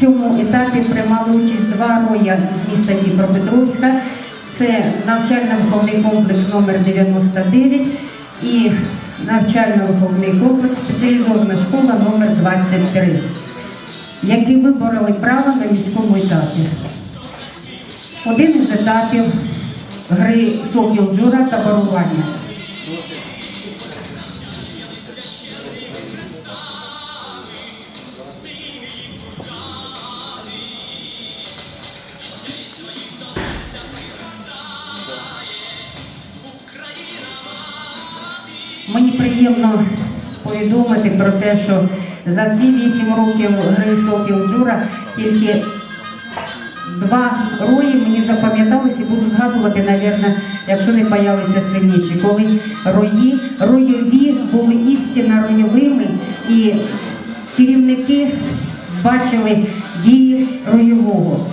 В цьому етапі приймали участь два роя з міста Дніпропетровська. Це навчально-виховний комплекс номер 99 і навчально-виховний комплекс спеціалізована школа номер 23, які вибороли право на міському етапі. Один із етапів гри Сокіл Джура та барування. Мені приємно повідомити про те, що за всі вісім років гри Сокіл Джура тільки два рої мені запам'яталися і буду згадувати, навірно, якщо не появиться сильніші, коли рої, ройові були істинно ройовими і керівники бачили дії ройового.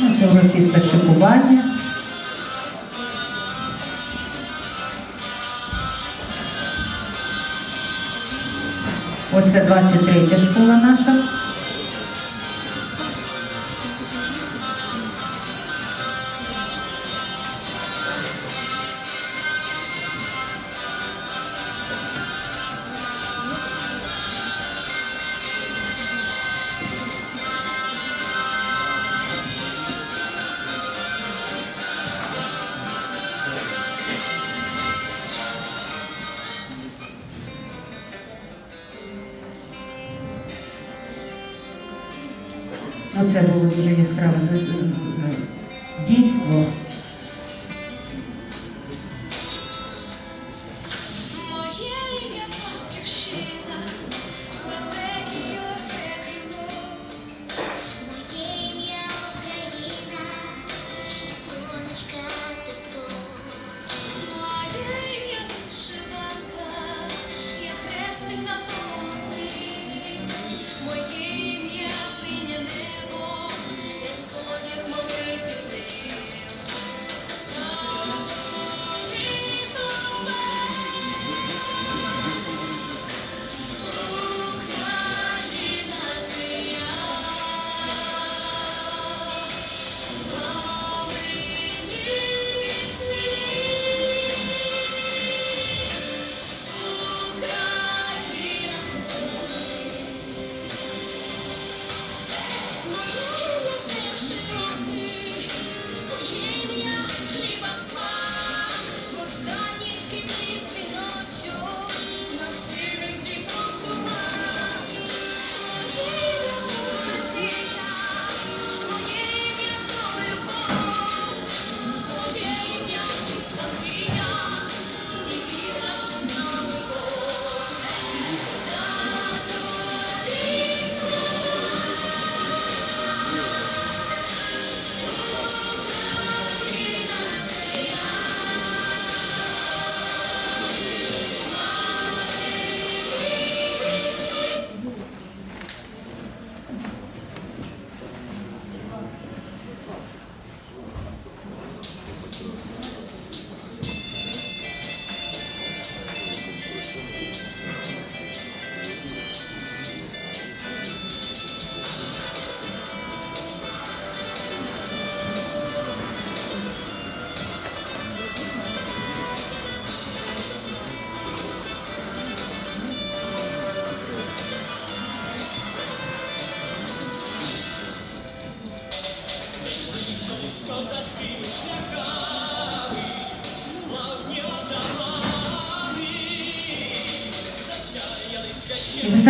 Ну, Це урочисте шикування. Оце 23 школа наша. Ну, це було дуже яскраве з- дійство.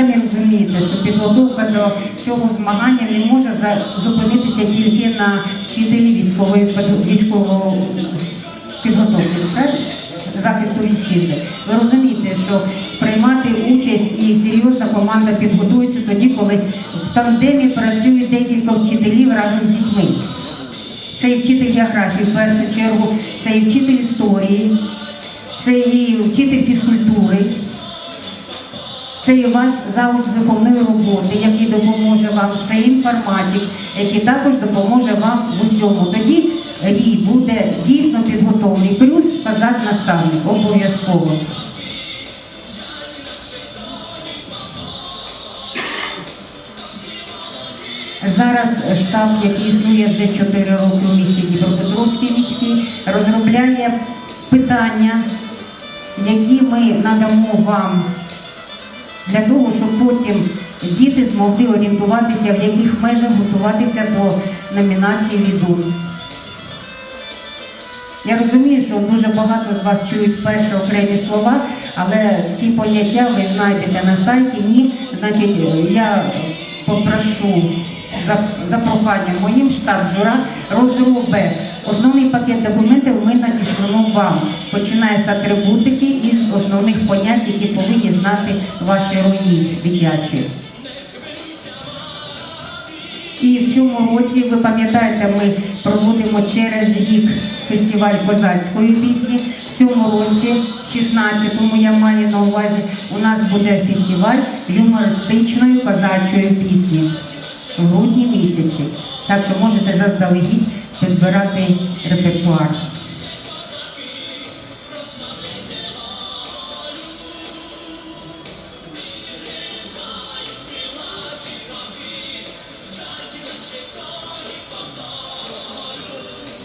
Самі розумієте, що підготовка до цього змагання не може зупинитися тільки на вчителі військової військового підготовки, так? захисту вітчизни. Ви розумієте, що приймати участь і серйозна команда підготується тоді, коли в тандемі працюють декілька вчителів разом з дітьми. Це і вчитель географії в першу чергу, це і вчитель історії, це і вчитель фізкультури. Цей ваш зауч виховної роботи, який допоможе вам, це інформатик, який також допоможе вам в усьому. Тоді рій буде дійсно підготовлений. Плюс казак наставник обов'язково. Зараз штаб, який існує вже 4 роки у місті Дніпропетровській міській, розробляє питання, які ми надамо вам для того, щоб потім діти змогли орієнтуватися, в яких межах готуватися до номінації «Відун». Я розумію, що дуже багато з вас чують перші окремі слова, але ці поняття ви знайдете на сайті. Ні, значить, я попрошу за, за проханням моїм штаб жура розробить основний пакет документів ми надішлемо вам, починає з атрибутики і основних понять, які повинні знати ваші рої дитячі. І в цьому році, ви пам'ятаєте, ми проводимо через рік фестиваль козацької пісні. В цьому році, 16-му я маю на увазі, у нас буде фестиваль юмористичної козачої пісні в грудні місяці. Так що можете заздалегідь підбирати репертуар.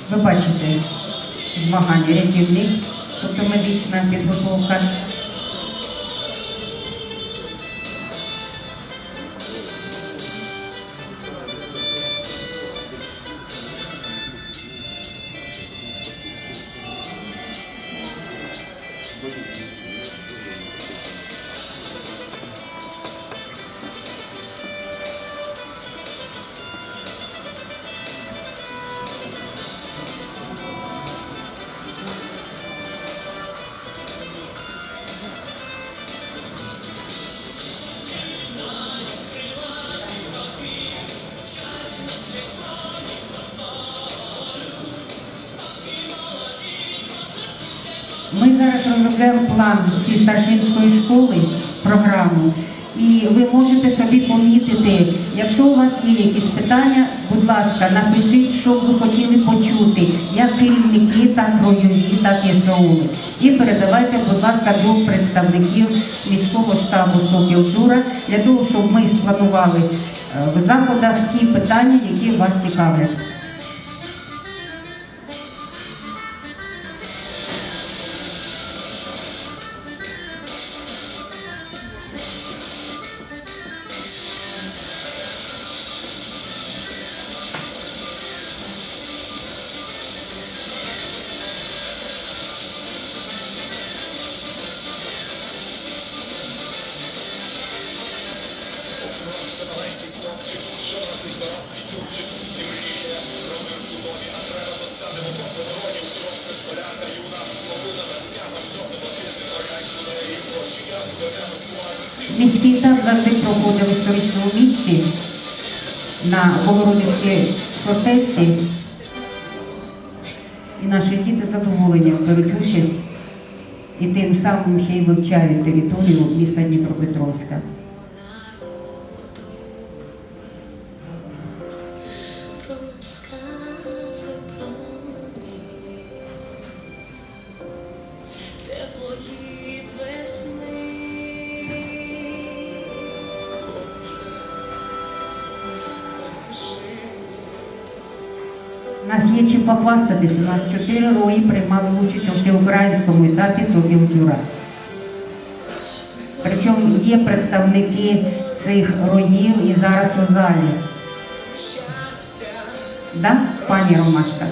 Ви бачите змагання рятівник, тобто медична підготовка. Зараз розробляємо план цієї старшинської школи, програму. І ви можете собі помітити, якщо у вас є якісь питання, будь ласка, напишіть, що ви хотіли почути, як керівники, так ройові, так і СОУли. І передавайте, будь ласка, до представників міського штабу Сокіл Джура для того, щоб ми спланували е, в заходах ті питання, які вас цікавлять. Міський етап завжди проходив в історичному місті на Богородицькій фортеці. І наші діти з задоволенням беруть участь і тим самим ще й вивчають територію міста Дніпропетровська. Проскав нас є чим похвастатись. У нас чотири рої приймали участь у всеукраїнському етапі Сокіл Джура. Причому є представники цих роїв і зараз у залі. Да, пані Ромашка?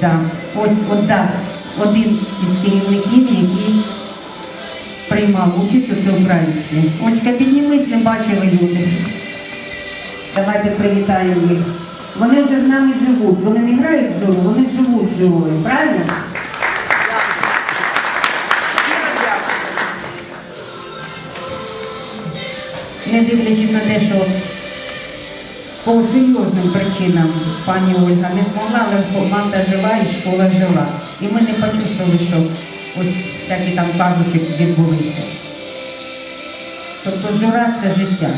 Да. Ось от, да, один із керівників, який приймав участь у всеукраїнській. Очка, піднімись, не бачили люди. Давайте привітаємо їх. Вони вже з нами живуть. Вони не грають в журу, вони живуть журою, правильно? Не дивлячись на те, що по серйозним причинам пані Ольга не змогла, але команда жива і школа жива. І ми не почувствували, що ось всякі там казуси відбулися. Тобто жура це життя.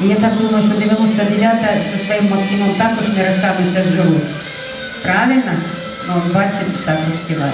І я так думаю, що 99-та зі своїм Максимом також не розставиться в журу. Правильно? Ну, бачить, також співає.